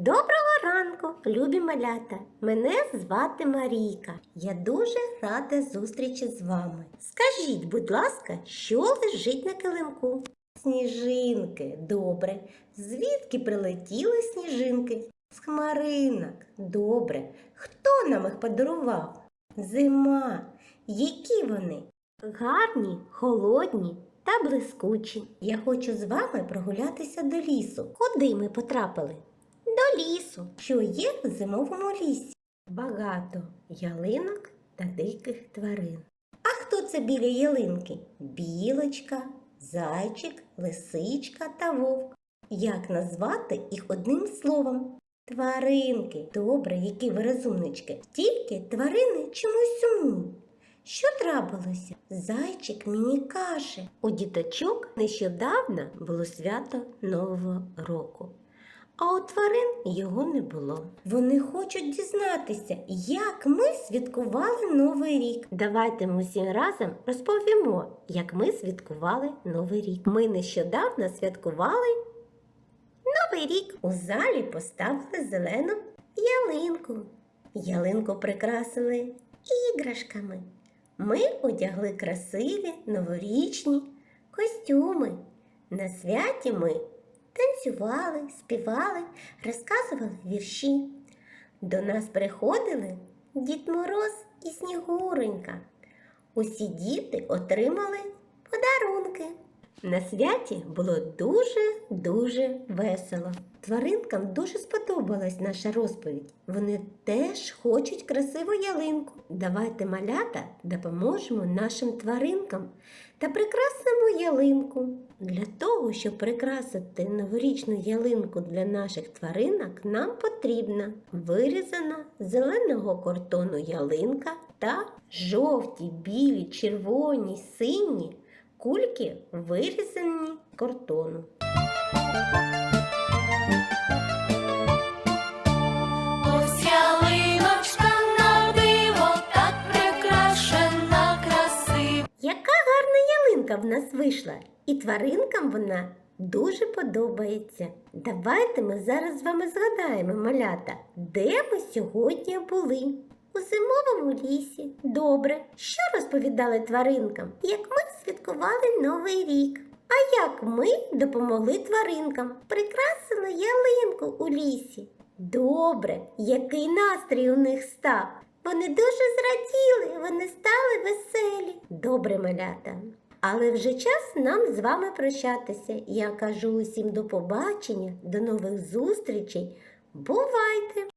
Доброго ранку, любі малята! Мене звати Марійка. Я дуже рада зустрічі з вами. Скажіть, будь ласка, що лежить на килимку? Сніжинки, добре. Звідки прилетіли сніжинки? З хмаринок, добре. Хто нам їх подарував? Зима. Які вони? Гарні, холодні та блискучі. Я хочу з вами прогулятися до лісу. Куди ми потрапили? Лісу, що є в зимовому лісі. Багато ялинок та диких тварин. А хто це біля ялинки? Білочка, зайчик, лисичка та вовк. Як назвати їх одним словом? Тваринки. Добре, які ви розумнички. Тільки тварини чомусь сумують. Що трапилося? Зайчик мені каже. У діточок нещодавно було свято Нового року. А у тварин його не було. Вони хочуть дізнатися, як ми святкували Новий рік. Давайте ми всі разом розповімо, як ми святкували Новий рік. Ми нещодавно святкували Новий рік. У залі поставили зелену ялинку. Ялинку прикрасили іграшками. Ми одягли красиві новорічні костюми. На святі ми танцювали, співали, розказували вірші. До нас приходили Дід Мороз і Снігуренька. Усі діти отримали. На святі було дуже-дуже весело. Тваринкам дуже сподобалась наша розповідь. Вони теж хочуть красиву ялинку. Давайте малята допоможемо нашим тваринкам та прикрасимо ялинку. Для того, щоб прикрасити новорічну ялинку для наших тваринок, нам потрібна вирізана зеленого картону ялинка та жовті, білі, червоні, сині кульки вирізані з картону. В нас вийшла, і тваринкам вона дуже подобається. Давайте ми зараз з вами згадаємо, малята, де ми сьогодні були. У зимовому лісі. Добре. Що розповідали тваринкам? Як ми святкували Новий рік. А як ми допомогли тваринкам? Прикрасили ялинку у лісі. Добре, який настрій у них став. Вони дуже зраділи, вони стали веселі. Добре, малята. Але вже час нам з вами прощатися. Я кажу усім до побачення, до нових зустрічей. Бувайте!